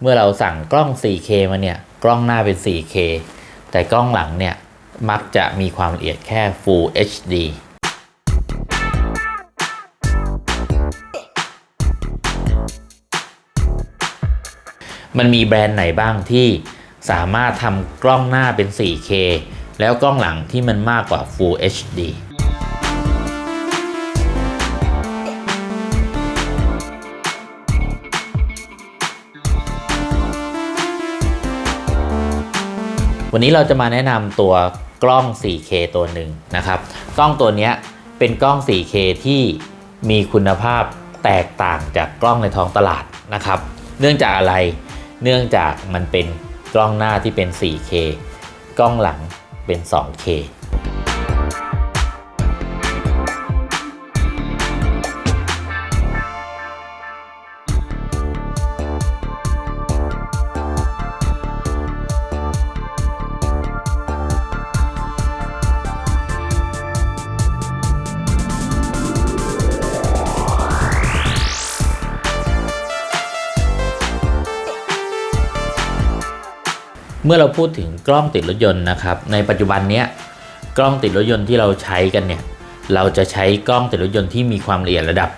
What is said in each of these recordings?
เมื่อเราสั่งกล้อง 4K มาเนี่ย กล้องหน้าเป็น 4K แต่กล้องหลังเนี่ย มักจะมีความละเอียดแค่ Full HD มันมีแบรนด์ไหนบ้างที่สามารถทำกล้องหน้าเป็น 4K แล้วกล้องหลังที่มันมากกว่า Full HD วันนี้เราจะมาแนะนำตัวกล้อง 4K ตัวหนึ่งนะครับ กล้องตัวนี้เป็นกล้อง 4K ที่มีคุณภาพแตกต่างจากกล้องในท้องตลาดนะครับ เนื่องจากอะไร เนื่องจากมันเป็นกล้องหน้าที่เป็น 4K กล้องหลังเป็น 2K เมื่อเราพูดถึงกล้องติดรถยนต์นะครับในปัจจุบันเนี้ยกล้องติดรถยนต์ที่เราใช้กันเนี่ยเราจะใช้กล้องติดรถยนต์ที่มีความละเอียดระดับ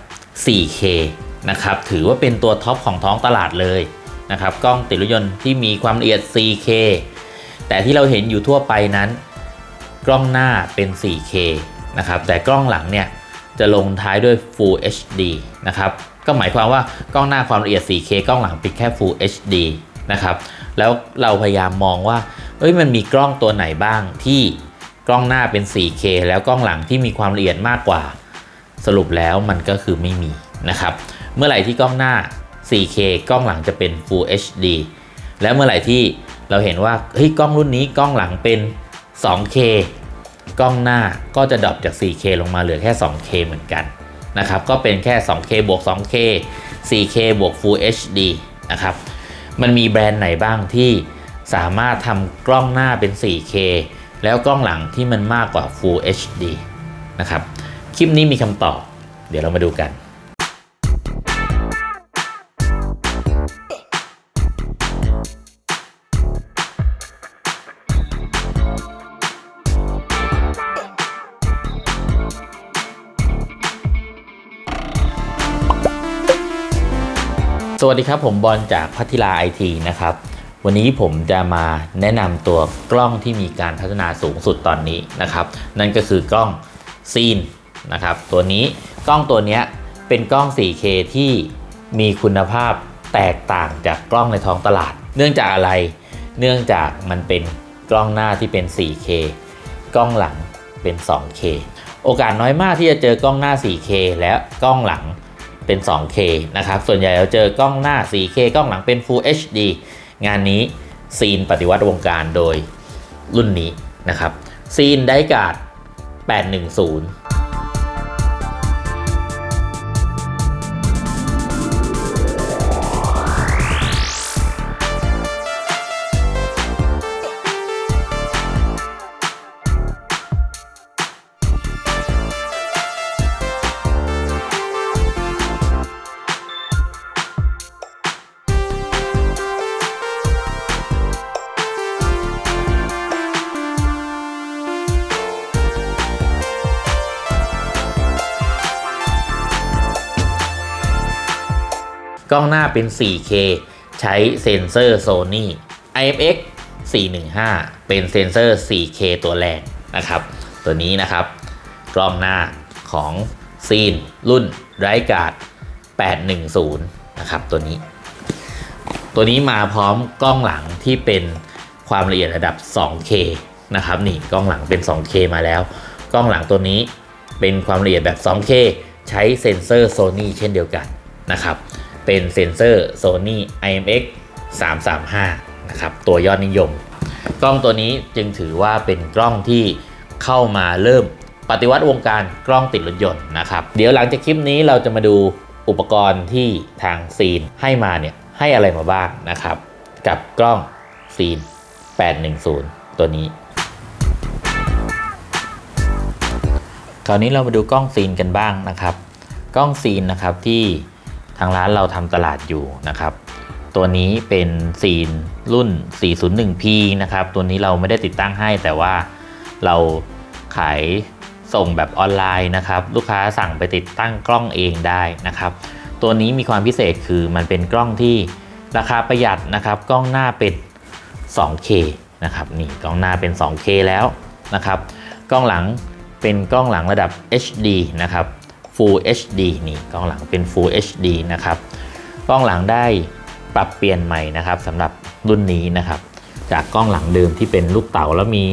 4K นะครับถือว่าเป็นตัวท็อปของท้องตลาดเลยนะครับกล้องติดรถยนต์ที่มีความละเอียด 4K แต่ที่เราเห็นอยู่ทั่วไปนั้น กล้องหน้าเป็น 4K นะครับแต่กล้องหลังเนี่ยจะลงท้ายด้วย Full HD นะครับก็หมายความว่ากล้องหน้าความละเอียด 4K กล้องหลังเป็นแค่ Full HD นะครับ แล้วเราพยายามมองว่าเอ้ยมันมีกล้องตัวไหนบ้างที่กล้องหน้าเป็น 4K แล้วกล้องหลังที่มีความละเอียดมากกว่า สรุปแล้วมันก็คือไม่มีนะครับ เมื่อไหร่ที่กล้องหน้า 4K กล้องหลังจะเป็น Full HD แล้วเมื่อไหร่ที่เราเห็นว่าเฮ้ยกล้องรุ่นนี้กล้องหลังเป็น 2K กล้องหน้าก็จะดรอปจาก 4K ลงมาเหลือแค่ 2K เหมือนกันนะครับ ก็เป็นแค่ 2K บวก 2K 4K บวก Full HD นะครับ มันมีแบรนด์ไหนบ้างที่สามารถทำกล้องหน้าเป็น 4K แล้วกล้องหลังที่มันมากกว่า Full HD นะครับ คลิปนี้มีคำตอบ เดี๋ยวเรามาดูกัน สวัสดีครับ ผมบอลจากพัทิลาไอทีนะครับ วันนี้ผมจะมาแนะนำตัวกล้องที่มีการพัฒนาสูงสุดตอนนี้นะครับ นั่นก็คือกล้องซีนนะครับ ตัวนี้กล้องตัวนี้เป็นกล้อง 4K ที่มีคุณภาพแตกต่างจากกล้องในท้องตลาด เนื่องจากอะไร เนื่องจากมันเป็นกล้องหน้าที่เป็น 4K กล้องหลังเป็น 2K โอกาสน้อยมากที่จะเจอกล้องหน้า 4K และกล้องหลัง เป็น 2K นะครับ ส่วนใหญ่เราเจอกล้องหน้า 4K กล้องหลังเป็น Full HD งานนี้ซีนปฏิวัติวงการโดยรุ่นนี้นะครับซีนไดการ์ด810 กล้องหน้าเป็น 4K ใช้เซ็นเซอร์ Sony IMX 415 เป็นเซ็นเซอร์ 4K ตัวแรงนะครับ ตัวนี้นะครับ กล้องหน้าของซีนรุ่นไรการ์ด810 นะครับ ตัวนี้ ตัวนี้มาพร้อมกล้องหลังที่เป็นความละเอียดระดับ 2K นะครับ นี่กล้องหลังเป็น 2K มาแล้ว กล้องหลังตัวนี้เป็นความละเอียดแบบ 2K ใช้เซ็นเซอร์ Sony เช่นเดียวกันนะครับ เป็นเซ็นเซอร์ Sony IMX 335 นะครับ ตัวยอดนิยม กล้องตัวนี้จึงถือว่าเป็นกล้องที่เข้ามาเริ่มปฏิวัติวงการกล้องติดรถยนต์นะครับ เดี๋ยวหลังจากคลิปนี้เราจะมาดูอุปกรณ์ที่ทางซีนให้มาเนี่ยให้อะไรมาบ้างนะครับ กับกล้องซีน 810 ตัวนี้ คราวนี้เรามาดูกล้องซีนกันบ้างนะครับ กล้องซีนนะครับที่ ทางร้านเราทำตลาดอยู่นะครับ ตัวนี้เป็นซีนรุ่น 401P นะครับ ตัวนี้เราไม่ได้ติดตั้งให้แต่ว่าเราขายส่งแบบออนไลน์นะครับ ลูกค้าสั่งไปติดตั้งกล้องเองได้นะครับ ตัวนี้มีความพิเศษคือมันเป็นกล้องที่ราคาประหยัดนะครับ กล้องหน้าเป็น 2K นะครับนี่กล้องหน้าเป็น 2K แล้วนะครับ กล้องหลังเป็นกล้องหลังระดับ HD นะครับ Full HD นี่กล้องหลังเป็น Full HD นะครับกล้องหลังได้ปรับเปลี่ยนใหม่นะครับสำหรับรุ่นนี้นะครับ จากกล้องหลังเดิมที่เป็นลูกเต๋าแล้วมี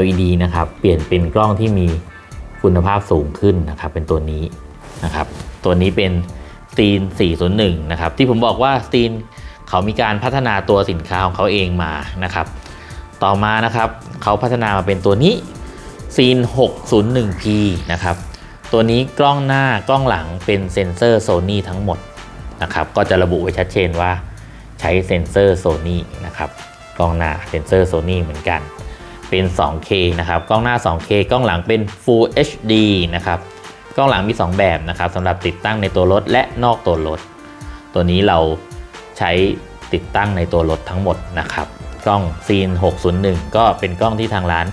LED นะครับเปลี่ยนเป็นกล้องที่มีคุณภาพสูงขึ้นนะครับ เป็นตัวนี้นะครับตัวนี้เป็นซีน401นะครับที่ผมบอกว่าซีนเขามีการพัฒนาตัวสินค้าของเขาเองมานะครับ ต่อมานะครับเขาพัฒนามาเป็นตัวนี้ซีน 601P นะครับ ตัวนี้กล้องหน้ากล้องหลังเป็นเซ็นเซอร์โซ n y ทั้งหมดนะครับก็จะระบุไว้ชัดเจนว่าใช้เซ็นเซอร์โซ n y นะครับกล้องหน้าเซ็นเซอร์โซ n y เหมือนกัน เป็น 2K นะครับกล้องหน้า 2K กล้องหลังเป็น Full HD นะครับกล้องหลังมี 2 แบบนะครับสำหรับติดตั้งในตัวรถและนอกตัวรถ ตัวนี้เราใช้ติดตั้งในตัวรถทั้งหมดนะครับกล้องซีน601 ก็เป็นกล้องที่ทางร้าน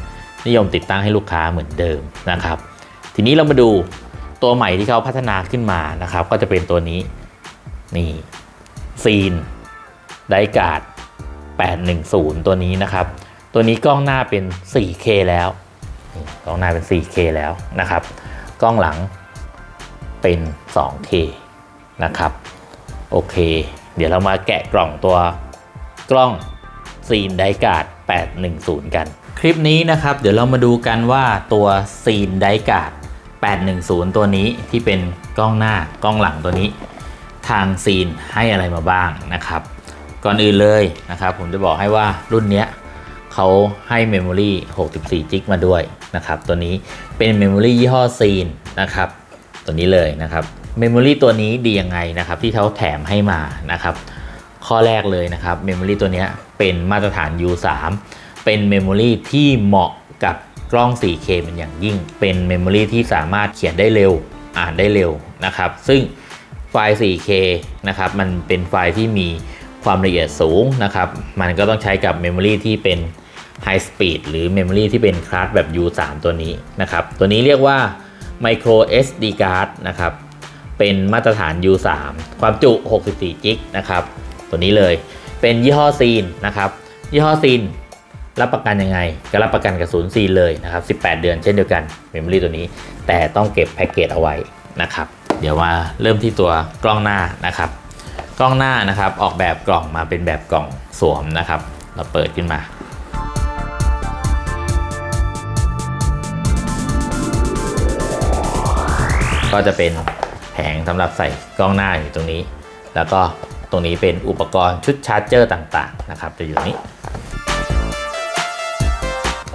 นิยมติดตั้งให้ลูกค้าเหมือนเดิมนะครับ ทีนี้เรามาดูตัวใหม่ที่เขาพัฒนาขึ้นมานะครับ ก็จะเป็นตัวนี้นี่ซีนไดการ์ด810 ตัวนี้นะครับ ตัวนี้กล้องหน้าเป็น 4K แล้วกล้องหน้าเป็น 4K แล้วนะครับ กล้องหลังเป็น 2K นะครับโอเค เดี๋ยวเรามาแกะกล่องตัวกล้องซีนไดการ์ด810 กัน คลิปนี้นะครับ เดี๋ยวเรามาดูกันว่าตัวซีนไดการ์ด 810 ตัวนี้ที่เป็นกล้องหน้ากล้องหลังตัวนี้ ทางซีนให้อะไรมาบ้างนะครับ ก่อนอื่นเลยนะครับ ผมจะบอกให้ว่ารุ่นเนี้ยเขาให้เมมโมรี64จิกมาด้วยนะครับ ตัวนี้เป็นเมมโมรียี่ห้อซีนนะครับ ตัวนี้เลยนะครับเมมโมรีตัวนี้ดียังไงนะครับ ที่เขาแถมให้มานะครับ ข้อแรกเลยนะครับเมมโมรีตัวเนี้ยเป็นมาตรฐาน U3 เป็นเมมโมรีที่เหมาะ กล้อง 4K เป็นอย่างยิ่ง เป็นเมมโมรีที่สามารถเขียนได้เร็ว อ่านได้เร็วนะครับ ซึ่งไฟล์ 4K นะครับ มันเป็นไฟล์ที่มีความละเอียดสูงนะครับ มันก็ต้องใช้กับเมมโมรีที่เป็น High Speed หรือเมมโมรีที่เป็นคลาสแบบ U3 ตัวนี้นะครับ ตัวนี้เรียกว่า Micro SD Card นะครับ เป็นมาตรฐาน U3 ความจุ 64จิกนะครับ ตัวนี้เลย เป็นยี่ห้อซีนนะครับ ยี่ห้อซีน รับประกันยังไง ก็รับประกันกับศูนย์ซีเลยนะครับ 18 เดือนเช่นเดียวกันเมมโมรีตัวนี้ แต่ต้องเก็บแพ็กเกจเอาไว้นะครับ เดี๋ยวมาเริ่มที่ตัวกล้องหน้านะครับ กล้องหน้านะครับออกแบบกล่องมาเป็นแบบกล่องสวมนะครับ เราเปิดขึ้นมาก็จะเป็นแผงสำหรับใส่กล้องหน้าอยู่ตรงนี้ แล้วก็ตรงนี้เป็นอุปกรณ์ชุดชาร์จเจอร์ต่างๆนะครับ จะอยู่นี้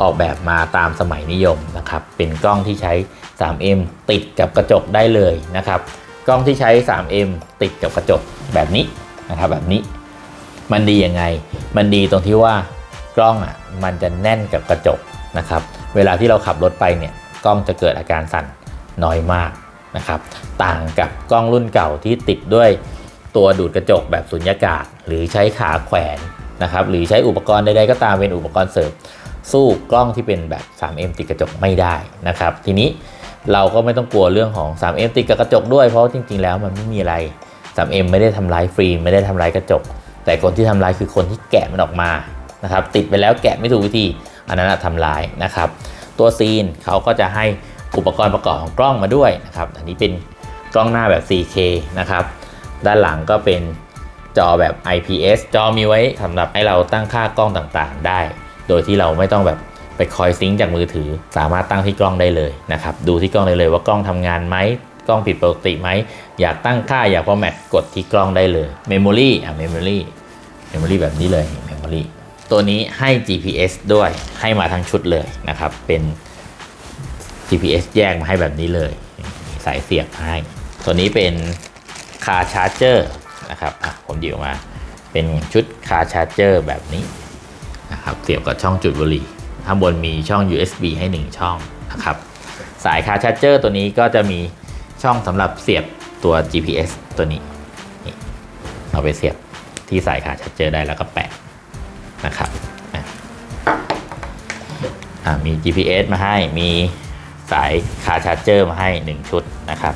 ออกแบบมาตามสมัยนิยมนะครับ เป็นกล้องที่ใช้ 3M ติดกับกระจกได้เลยนะครับ กล้องที่ใช้ 3M ติดกับกระจกแบบนี้นะครับ แบบนี้ มันดียังไง มันดีตรงที่ว่ากล้องอะมันจะแน่นกับกระจกนะครับ เวลาที่เราขับรถไปเนี่ยกล้องจะเกิดอาการสั่นน้อยมากนะครับ ต่างกับกล้องรุ่นเก่าที่ติดด้วยตัวดูดกระจกแบบสุญญากาศ หรือใช้ขาแขวนนะครับ หรือใช้อุปกรณ์ใดๆก็ตามเป็นอุปกรณ์เสริม สู้กล้องที่เป็นแบบ 3M ติดกระจกไม่ได้นะครับ ทีนี้เราก็ไม่ต้องกลัวเรื่องของ 3M ติดกับกระจกด้วย เพราะจริง ๆ แล้วมันไม่มีอะไร 3M ไม่ได้ทำร้ายฟิล์มไม่ได้ทำร้ายกระจก แต่คนที่ทำร้ายคือคนที่แกะมันออกมานะครับ ติดไปแล้วแกะไม่ถูกวิธี อันนั้นนะทำร้ายนะครับ ตัวซีนเขาก็จะให้อุปกรณ์ประกอบของกล้องมาด้วยนะครับ อันนี้เป็นกล้องหน้าแบบ 4K นะครับ ด้านหลังก็เป็นจอแบบ IPS จอมีไว้สำหรับให้เราตั้งค่ากล้องต่างๆ ได้ โดยที่เราไม่ต้องแบบไปคอยซิงค์จากมือถือ สามารถตั้งที่กล้องได้เลยนะครับ ดูที่กล้องได้เลยว่ากล้องทำงานไหมกล้องผิดปกติไหม อยากตั้งค่าอยากฟอแมตกดที่กล้องได้เลยเมมโมรี่อะเมมโมรี่เมมโมรี่แบบนี้เลยเมมโมรี่ตัวนี้ให้ GPS ด้วยให้มาทั้งชุดเลยนะครับ เป็น GPS แยกมาให้แบบนี้เลย สายเสียบให้ ตัวนี้เป็นคาชาร์เจอร์นะครับอะผมหยิบมา เป็นชุดคาชาร์เจอร์แบบนี้ นะครับเสียบกับช่องจุดบุหรี่ข้างบนมีช่อง USB ให้ 1 ช่องนะครับสายคาชาร์เจอร์ตัวนี้ก็จะมีช่องสำหรับเสียบตัว GPS ตัวนี้นี่เอาไปเสียบที่ใส่ขาชาร์เจอร์ได้แล้วก็แปะนะครับอะอะมี GPS มาให้มีสายคาชาร์เจอร์มาให้ 1 ชุดนะครับ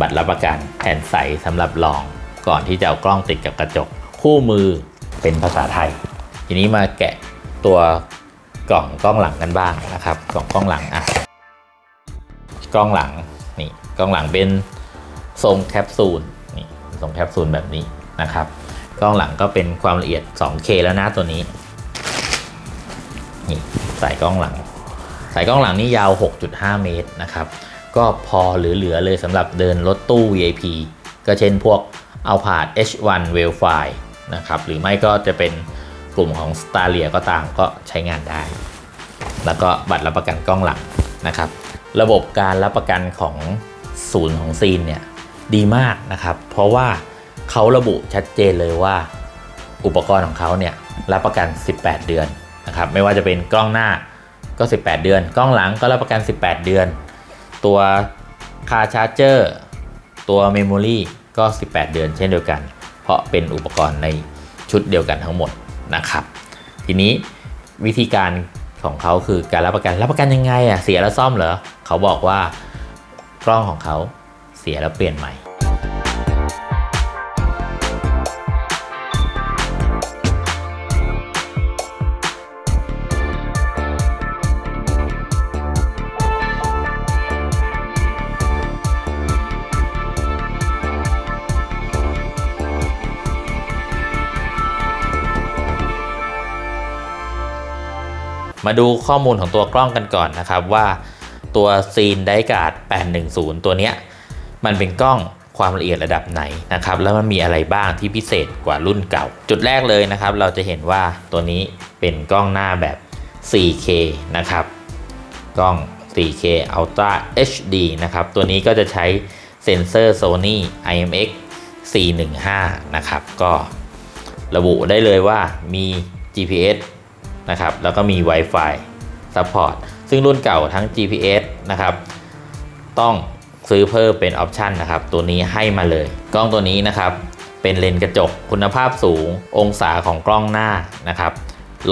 บัตรรับประกันแผ่นใสสำหรับลองก่อนที่จะเอากล้องติดกับกระจก คู่มือเป็นภาษาไทย ทีนี้มาแกะตัวกล่องกล้องหลังกันบ้างนะครับ กล่องกล้องหลังอะกล้องหลังนี่กล้องหลังเป็นทรงแคปซูลนี่ทรงแคปซูลแบบนี้นะครับ กล้องหลังก็เป็นความละเอียด 2K แล้วนะตัวนี้นี่ใส่กล้องหลัง ใสายกล้องหลังนี่ยาว 6.5 เมตรนะครับ ก็พอเหลือๆเลยสำหรับเดินรถตู้ VIP ก็เช่นพวกเอาผาด H1 w e l f i นะครับหรือไม่ก็จะเป็น กลุ่มของ s t a r l i a ก็ตามก็ใช้งานได้ แล้วก็บัตรรับประกันกล้องหลังนะครับ ระบบการรับประกันของศูนย์ของซีนเนี่ยดีมากนะครับ เพราะว่าเขาระบุชัดเจนเลยว่า อุปกรณ์ของเขาเนี่ยรับประกัน 18 เดือนนะครับ ไม่ว่าจะเป็นกล้องหน้าก็ 18 เดือน กล้องหลังก็รับประกัน 18 เดือน ตัวคาชาร์เจอร์ตัวเมมโมรีก็ 18 เดือนเช่นเดียวกัน เพราะเป็นอุปกรณ์ในชุดเดียวกันทั้งหมด นะครับ ทีนี้วิธีการของเขาคือการรับประกันรับประกันยังไงอะเสียแล้วซ่อมเหรอเขาบอกว่ากล้องของเขาเสียแล้วเปลี่ยนใหม่ มาดูข้อมูลของตัวกล้องกันก่อนนะครับว่าตัวซีนไดการ์ด810 ตัวเนี้ยมันเป็นกล้องความละเอียดระดับไหนนะครับแล้วมันมีอะไรบ้างที่พิเศษกว่ารุ่นเก่า จุดแรกเลยนะครับ เราจะเห็นว่าตัวนี้เป็นกล้องหน้าแบบ 4K นะครับกล้อง 4K Ultra HD นะครับ ตัวนี้ก็จะใช้เซ็นเซอร์ Sony IMX 415 นะครับ ก็ระบุได้เลยว่ามี GPS นะครับแล้วก็มี Wi-Fi Support ซึ่งรุ่นเก่าทั้ง GPS นะครับต้องซื้อเพิ่มเป็นออปชันนะครับ ตัวนี้ให้มาเลย กล้องตัวนี้นะครับ เป็นเลนส์กระจกคุณภาพสูง องศาของกล้องหน้านะครับ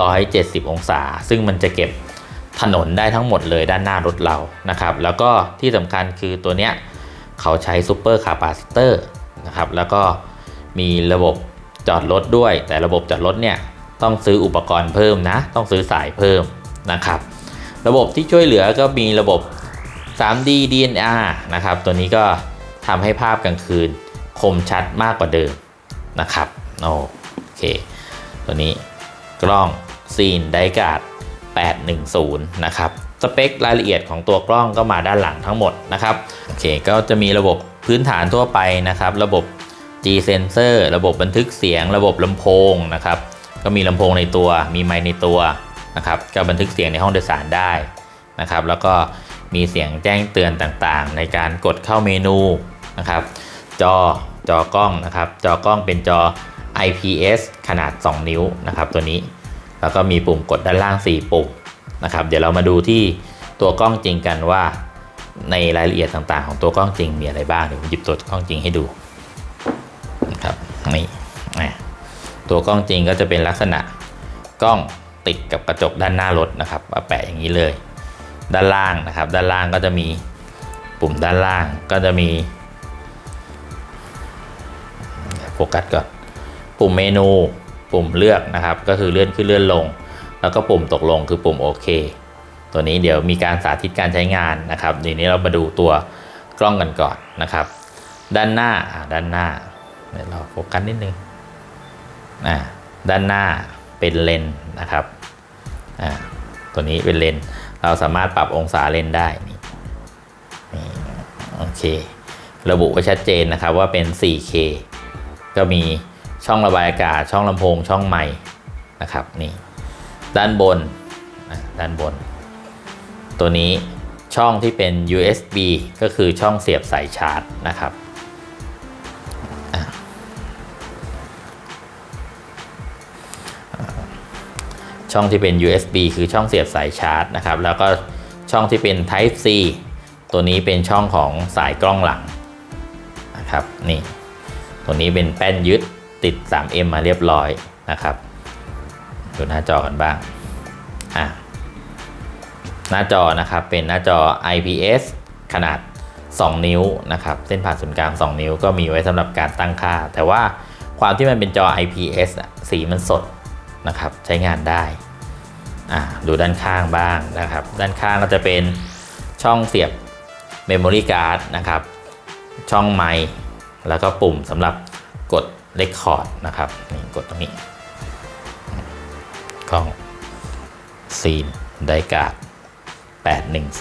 170 องศา ซึ่งมันจะเก็บถนนได้ทั้งหมดเลยด้านหน้ารถเรานะครับ แล้วก็ที่สำคัญคือตัวเนี้ยเขาใช้ซูเปอร์คาปาซิเตอร์นะครับ แล้วก็มีระบบจอดรถด้วย แต่ระบบจอดรถเนี่ย ต้องซื้ออุปกรณ์เพิ่มนะ ต้องซื้อสายเพิ่มนะครับ ระบบที่ช่วยเหลือก็มีระบบ 3D DNR นะครับ ตัวนี้ก็ทำให้ภาพกลางคืนคมชัดมากกว่าเดิมนะครับ โอเค ตัวนี้กล้องซีนไดการ์ด810 นะครับ สเปครายละเอียดของตัวกล้องก็มาด้านหลังทั้งหมดนะครับ โอเค ก็จะมีระบบพื้นฐานทั่วไปนะครับ ระบบ G sensor ระบบบันทึกเสียง ระบบลำโพงนะครับ ก็มีลำโพงในตัว มีไมค์ในตัวนะครับก็บันทึกเสียงในห้องโดยสารได้นะครับแล้วก็มีเสียงแจ้งเตือนต่างๆ ในการกดเข้าเมนูนะครับจอจอกล้องนะครับจอกล้องเป็นจอ IPS ขนาด 2 นิ้วนะครับตัวนี้ แล้วก็มีปุ่มกดด้านล่าง 4 ปุ่มนะครับเดี๋ยวเรามาดูที่ตัวกล้องจริงกันว่าในรายละเอียดต่างๆ ของตัวกล้องจริงมีอะไรบ้างเดี๋ยวผมหยิบตัวกล้องจริงให้ดูนะครับนี่ ตัวกล้องจริงก็จะเป็นลักษณะกล้องติดกับกระจกด้านหน้ารถนะครับมาแปะอย่างนี้เลย ด้านล่างนะครับ ด้านล่างก็จะมีปุ่มด้านล่างก็จะมีโฟกัสก่อนปุ่มเมนูปุ่มเลือกนะครับ ก็คือเลื่อนขึ้นเลื่อนลง แล้วก็ปุ่มตกลงคือปุ่มโอเคตัวนี้เดี๋ยวมีการสาธิตการใช้งานนะครับทีนี้เรามาดูตัวกล้องกันก่อนนะครับ ด้านหน้าด้านหน้าเดี๋ยวเราโฟกัสนิดนึง ด้านหน้าเป็นเลนนะครับตัวนี้เป็นเลนเราสามารถปรับองศาเลนได้นี่โอเค ระบุไว้ชัดเจนนะครับว่าเป็น 4K ก็มีช่องระบายอากาศช่องลำโพงช่องไมค์นะครับนี่ด้านบนด้านบน ตัวนี้ช่องที่เป็น USB ก็คือช่องเสียบสายชาร์จนะครับ ช่องที่เป็น USB คือช่องเสียบสายชาร์จนะครับ แล้วก็ช่องที่เป็น Type C ตัวนี้เป็นช่องของสายกล้องหลังนะครับนี่ ตัวนี้เป็นแป้นยึดติด 3M มาเรียบร้อยนะครับ ดูหน้าจอกันบ้างอะหน้าจอนะครับเป็นหน้าจอ IPS ขนาด 2 นิ้วนะครับ เส้นผ่านศูนย์กลาง 2 นิ้วก็มีไว้สำหรับการตั้งค่า แต่ว่าความที่มันเป็นจอ IPS สีมันสด นะครับใช้งานได้ดูด้านข้างบ้างนะครับ ด้านข้างก็จะเป็นช่องเสียบ Memory Card นะครับ ช่องไมค์แล้วก็ปุ่มสำหรับกด Record นะครับนี่กดตรงนี้กล้องซีนไดกาด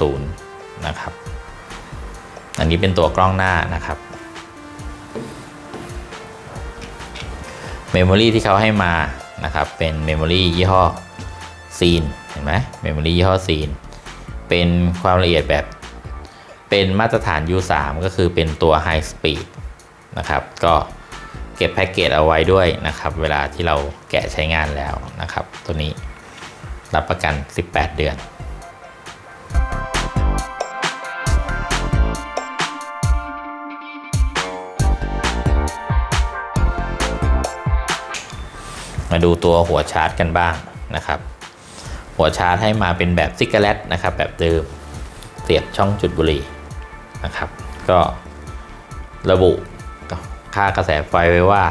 810 นะครับ อันนี้เป็นตัวกล้องหน้านะครับเมมโมรีที่เขาให้มา นะครับ เป็นเมมโมรียี่ห้อซีนเห็นไหมเมมโมรียี่ห้อซีนเป็นความละเอียดแบบเป็นมาตรฐาน U3 ก็คือเป็นตัว High Speed นะครับ ก็เก็บแพ็กเกจเอาไว้ด้วยนะครับ เวลาที่เราแกะใช้งานแล้วนะครับ ตัวนี้รับประกัน 18 เดือน มาดูตัวหัวชาร์จกันบ้างนะครับ หัวชาร์จให้มาเป็นแบบซิกเกอร์เลตนะครับ แบบเดิมเสียบช่องจุดบุหรี่นะครับ ก็ระบุค่ากระแสไฟไว้ว่า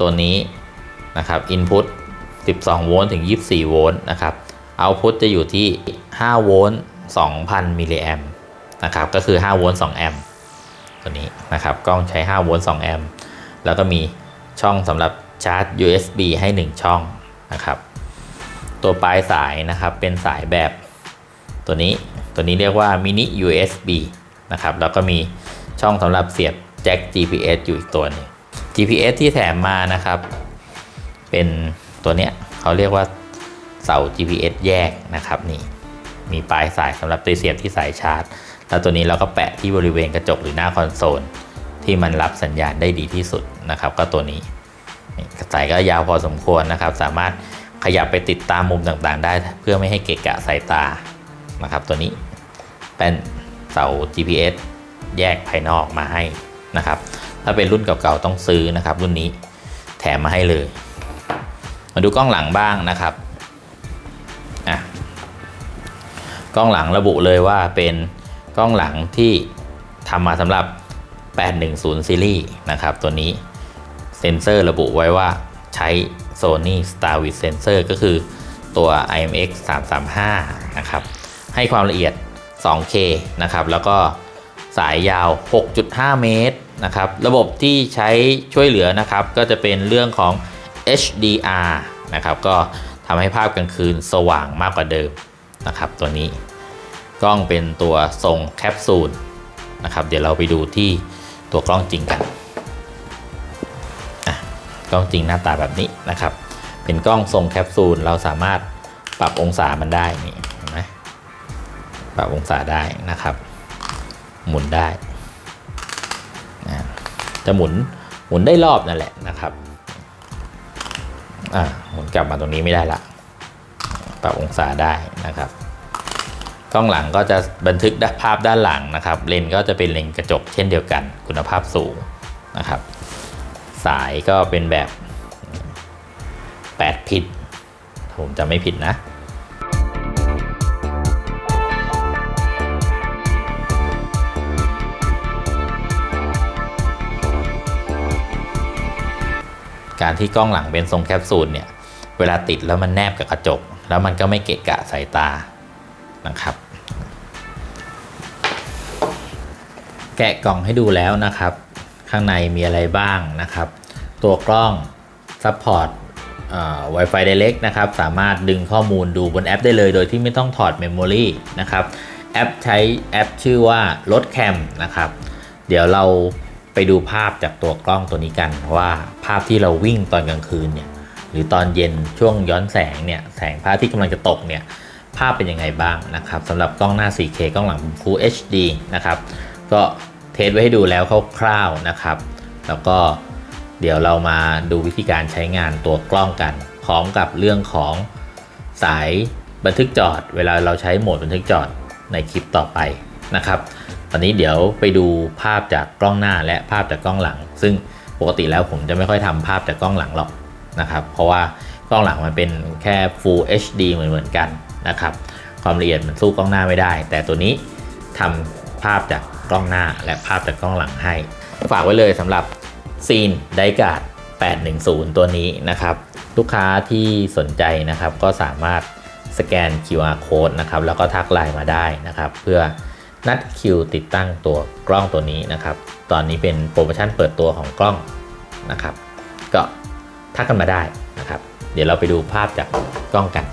ตัวนี้นะครับ Input 12 โวลต์ถึง 24 โวลต์นะครับ Output จะอยู่ที่ 5 โวลต์ 2,000 มิลลิแอมป์นะครับ ก็คือ 5 โวลต์ 2 แอมป์ตัวนี้นะครับ กล้องใช้ 5 โวลต์ 2 แอมป์แล้วก็มีช่องสำหรับ ชาร์จ USB ให้ 1 ช่องนะครับ ตัวปลายสายนะครับเป็นสายแบบตัวนี้ตัวนี้เรียกว่า mini USB นะครับแล้วก็มีช่องสำหรับเสียบแจ็ค GPS อยู่อีกตัวหนึง GPS ที่แถมมานะครับ เป็นตัวเนี้ยเขาเรียกว่าเสา GPS แยกนะครับนี่มีปลายสายสำหรับไปเสียบที่สายชาร์จ แล้วตัวนี้เราก็แปะที่บริเวณกระจกหรือหน้าคอนโซลที่มันรับสัญญาณได้ดีที่สุดนะครับ ก็ตัวนี้ สายก็ยาวพอสมควรนะครับ สามารถขยับไปติดตามมุมต่างๆ ได้ เพื่อไม่ให้เกะกะสายตานะครับ ตัวนี้เป็นเสา GPS แยกภายนอกมาให้นะครับ ถ้าเป็นรุ่นเก่าๆต้องซื้อนะครับ รุ่นนี้แถมมาให้เลย มาดูกล้องหลังบ้างนะครับอะกล้องหลังระบุเลยว่าเป็นกล้องหลังที่ทำมาสำหรับ 810 ซีรีส์นะครับ ตัวนี้ นเซอร์ระบุไว้ว่าใช้ Sony Starvis Sensor ก็คือตัว IMX 335นะครับ ให้ความละเอียด 2K นะครับ แล้วก็สายยาว 6.5 เมตรนะครับ ระบบที่ใช้ช่วยเหลือนะครับ ก็จะเป็นเรื่องของ HDR นะครับ ก็ทำให้ภาพกลางคืนสว่างมากกว่าเดิมนะครับ ตัวนี้กล้องเป็นตัวทรงแคปซูลนะครับ เดี๋ยวเราไปดูที่ตัวกล้องจริงกัน กล้องจริงหน้าตาแบบนี้นะครับ เป็นกล้องทรงแคปซูลเราสามารถปรับองศามันได้นี่เห็นไหมปรับองศาได้นะครับ หมุนได้นะจะหมุนหมุนได้รอบนั่นแหละนะครับอ่าหมุนกลับมาตรงนี้ไม่ได้ละปรับองศาได้นะครับกล้องหลังก็จะบันทึกภาพด้านหลังนะครับ เลนส์ก็จะเป็นเลนส์กระจกเช่นเดียวกัน คุณภาพสูงนะครับ สายก็เป็นแบบ 8 พิษผมจะไม่ผิดนะการที่กล้องหลังเป็นทรงแคปซูลเนี่ย เวลาติดแล้วมันแนบกับกระจก แล้วมันก็ไม่เกะกะสายตานะครับ แกะกล่องให้ดูแล้วนะครับ ข้างในมีอะไรบ้างนะครับ ตัวกล้องซัพพอร์ต Wi-Fi Direct นะครับ สามารถดึงข้อมูลดูบนแอปได้เลย โดยที่ไม่ต้องถอดเมมโมรีนะครับ แอปใช้แอปชื่อว่ารถแคมนะครับ เดี๋ยวเราไปดูภาพจากตัวกล้องตัวนี้กันว่าภาพที่เราวิ่งตอนกลางคืนเนี่ยหรือตอนเย็นช่วงย้อนแสงเนี่ยแสงพระอาที่กำลังจะตกเนี่ยภาพเป็นยังไงบ้างนะครับสำหรับกล้องหน้า 4K กล้องหลัง Full HD นะครับก็ เทสไว้ให้ดูแล้วคร่าวๆนะครับ แล้วก็เดี๋ยวเรามาดูวิธีการใช้งานตัวกล้องกัน พร้อมกับเรื่องของสายบันทึกจอด เวลาเราใช้โหมดบันทึกจอดในคลิปต่อไปนะครับ ตอนนี้เดี๋ยวไปดูภาพจากกล้องหน้าและภาพจากกล้องหลัง ซึ่งปกติแล้วผมจะไม่ค่อยทำภาพจากกล้องหลังหรอกนะครับ เพราะว่ากล้องหลังมันเป็นแค่ Full HD เหมือนเหมือนๆกันนะครับ ความละเอียดมันสู้กล้องหน้าไม่ได้ แต่ตัวนี้ทำ ภาพจากกล้องหน้าและภาพจากกล้องหลังให้ ฝากไว้เลยสำหรับซีนไดกาด810 ตัวนี้นะครับ ลูกค้าที่สนใจนะครับก็สามารถสแกน QR code นะครับแล้วก็ทักไลน์มาได้นะครับ เพื่อนัดคิวติดตั้งตัวกล้องตัวนี้นะครับ ตอนนี้เป็นโปรโมชั่นเปิดตัวของกล้องนะครับ ก็ทักกันมาได้นะครับ เดี๋ยวเราไปดูภาพจากกล้องกัน